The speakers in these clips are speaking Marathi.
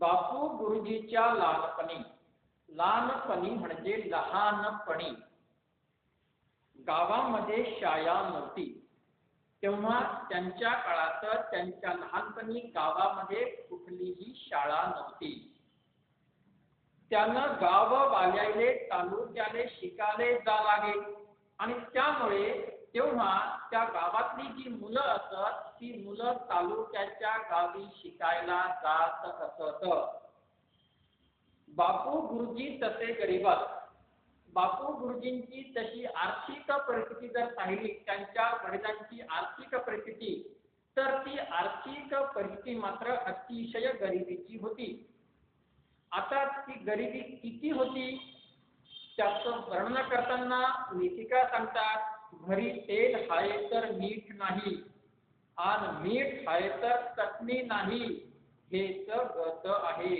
बापू गुरुजीच्या लहानपणी लहानपणी म्हणजे लहानपणी. गावामध्ये शाळा नव्हती. तेव्हा त्यांच्या काळात त्यांच्या लहानपणी गावामध्ये कुठलीही शाळा नव्हती. त्यांना गाव वाल्याले तालुक्याले शिकायला जा लागे. आणि त्यामुळे तेव्हा त्या गावातली जी मुलं असत ती मुलं तालुक्याच्या गावी शिकायला जात असत. बापू गुरुजी तसे गरीबात बापू गुरुजींची तशी आर्थिक परिस्थिती जर पाहिली त्यांच्या वडिलांची आर्थिक परिस्थिती तर ती आर्थिक परिस्थिती मात्र अतिशय गरिबीची होती. आता ती गरिबी किती होती? त्याचं वर्णन करताना लेखिका सांगतात घरी तेल हाय तर मीठ नाही आणि मीठ आहे तर चटणी नाही हेच गत आहे.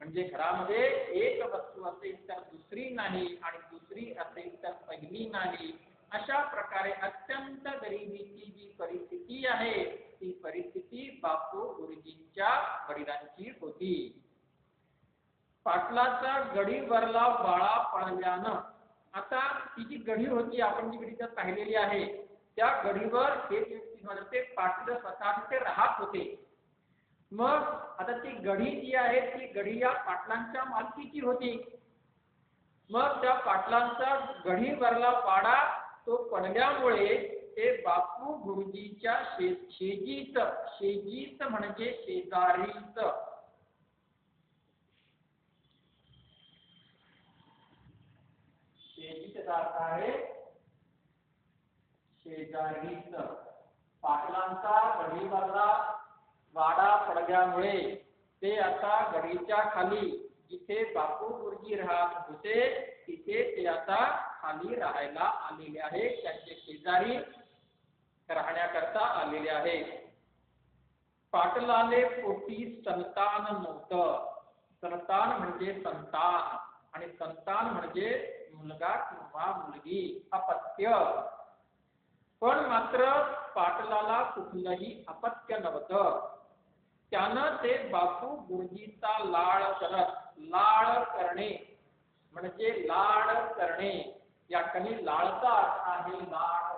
म्हणजे घरामध्ये एक वस्तू असेल तर दुसरी नाही आणि दुसरी असेल तर पहिली नाही. अशा प्रकारे अत्यंत गरिबीची जी परिस्थिती आहे ती परिस्थिती बापू गुरुजींच्या वडिलांची होती. पाटलाचा गडीवरला बाळा पळल्यानं आता ती जी गडी होती आपण जी गढी त्यात पाहिलेली आहे त्या गडीवर हे ते पाटील स्वतः ते राहत होते. मग आता ती गडी जी आहे ती गडी या पाटलांच्या मालकीची होती. मग त्या पाटलांचा गडीवरला पाडा तो पडल्यामुळे ते बापू गुरुजीच्या शे शेजीत शेजीत म्हणजे शेजारीत शेजीचा अर्थ आहे शेजारीत पाटलांचा वाडा ते आता खाली, जिथे बापू राहत होते, तिथे ते आता खाली राहायला आलेले आहे. त्यांचे शेजारी राहण्याकरता आलेले आहे. पाटलाले पोटी संतान नव्हतं. संतान म्हणजे संतान आणि संतान म्हणजे मुलगा किंवा मुलगी अपत्य. पण मात्र पाटलाला कुठलंही अपत्य नव्हतं. त्यानं ते बापू गुरुजीचा लाळ करत लाळ करणे म्हणजे लाड करणे या कमी लाळचा अर्थ आहे लाड.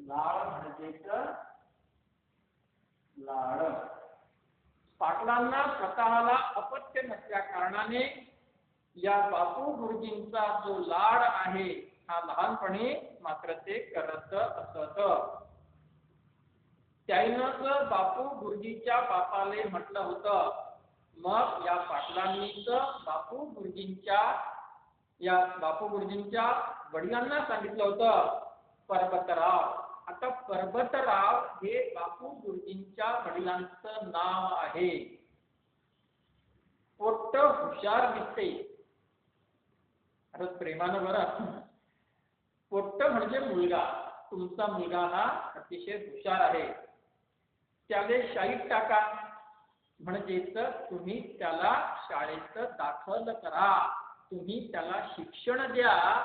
लाळ म्हणजेच लाड. पाटलांना स्वतःला अपत्य नसल्या कारणाने या बापू गुरुजींचा जो लाड आहे हा लहानपणी मात्र ते करत असत. त्यांनाच बापू गुरुजीच्या बापाले म्हटलं होतं मग या पाटलांनीच बापू गुरुजींच्या या बापू गुरुजींच्या वडिलांना सांगितलं होतं पर्वतराव आता पर्वतराव हे बापू गुरुजींच्या वडिलांचं नाव आहे. पोट्ट हुशार दिसते. आता प्रेमानं बरं पोट्ट म्हणजे मुलगा. तुमचा मुलगा हा अतिशय हुशार आहे. त्याले शाळेत टाका. म्हणजेच तुम्ही त्याला शाळेत दाखल करा. तुम्ही त्याला शिक्षण द्या.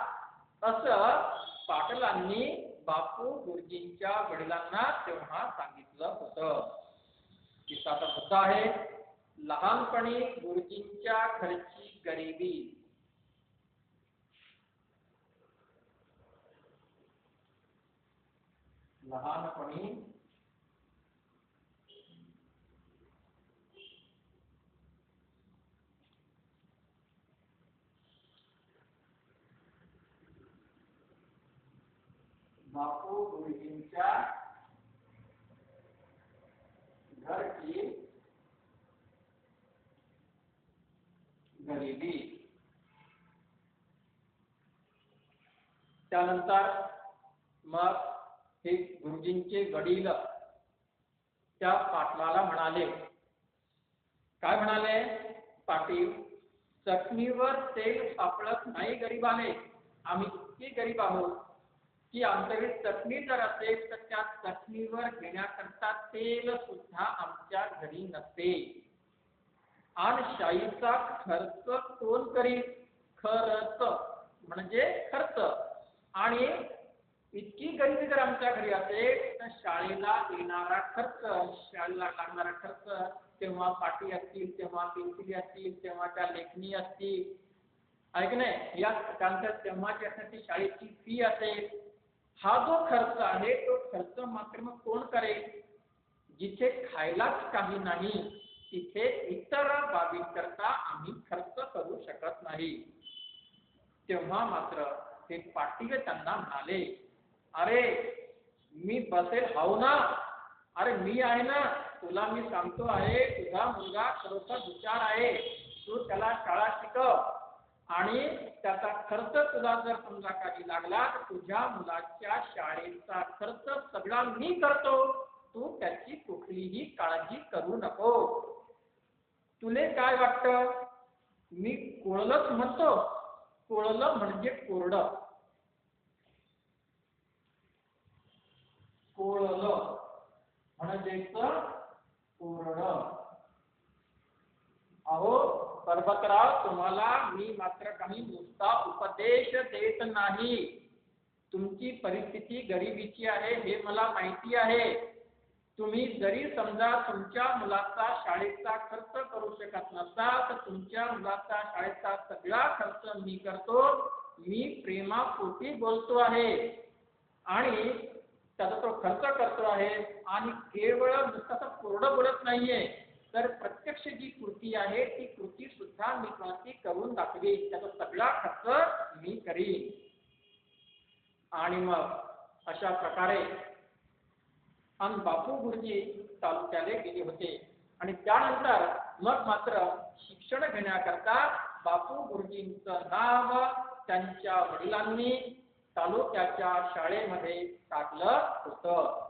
असं पाटलांनी बापू गुरुजींच्या वडिलांना तेव्हा सांगितलं होतं. तिचा मुद्दा आहे. लहानपणी गुरुजींच्या घरची गरिबी लहानपणी बापू गुरुजींच्या घरची गरिबी. त्यानंतर मग हे गुरुजींचे वडील त्या पाटलाला म्हणाले. काय म्हणाले? पाटील चटणीवर तेल सापडत नाही गरीबाने. आम्ही इतके गरीब आहोत की आमच्याकडे चटणी जर असेल तर त्या चटणीवर घेण्याकरता तेल सुद्धा आमच्या घरी नसते आणि शाईचा खर्च कोण करील? खर्च म्हणजे खर्च. आणि इतकी गरिबी जर आमच्या घरी असेल तर शाळेला येणारा खर्च शाळेला लागणारा खर्च तेव्हा पाटी असतील तेव्हा पेन्सिली असतील तेव्हा त्या लेखणी असतील. ऐक नाही? या त्यांच्या तेव्हाची असण्याची शाळेची फी असेल. हा जो खर्च आहे तो खर्च मात्र मग कोण करेल? जिथे खायलाच काही नाही तिथे इतर बाबींकरता आम्ही खर्च करू शकत नाही. तेव्हा मात्र हे पाटील त्यांना म्हणाले अरे मी बसेल हाव ना? अरे मी आहे ना? तुला मी सांगतो आहे तुझा मुलगा खरोखर हुशार आहे. तू त्याला शाळा शिकव. आणि त्याचा खर्च तुला जर समजा काही लागला तर तुझ्या मुलाच्या शाळेचा खर्च सगळा मी करतो. तू त्याची कुठलीही काळजी करू नको. तुले काय वाटतं? मी कोळलच म्हणतो. कोळलं म्हणजे कोरडं कोळलं म्हणजेच कोरडं अहो पर्वतराव तुम्हाला मी मात्र काही नुसता उपदेश देत नाही. तुमची परिस्थिती गरिबीची आहे हे मला माहिती आहे. तुम्ही जरी समजा तुमच्या मुलाचा शाळेचा खर्च करू शकत नसाल तर तुमच्या मुलाचा शाळेचा सगळा खर्च मी करतो. मी प्रेमापोटी बोलतो आहे. आणि त्याचा तो खर्च करतो आहे आणि केवळ नुसतं कोरडं बोलत नाहीये. तर प्रत्यक्ष जी कृती आहे ती कृती सुद्धा मी क्रांती करून दाखवेन त्याचा सगळा खर्च मी करीन. आणि मग अशा प्रकारे आणि बापू गुरुजी तालुक्याला गेले होते. आणि त्यानंतर मग मात्र शिक्षण घेण्याकरता बापू गुरुजींचं नाव त्यांच्या वडिलांनी तालुक्याच्या शाळेमध्ये टाकलं होतं.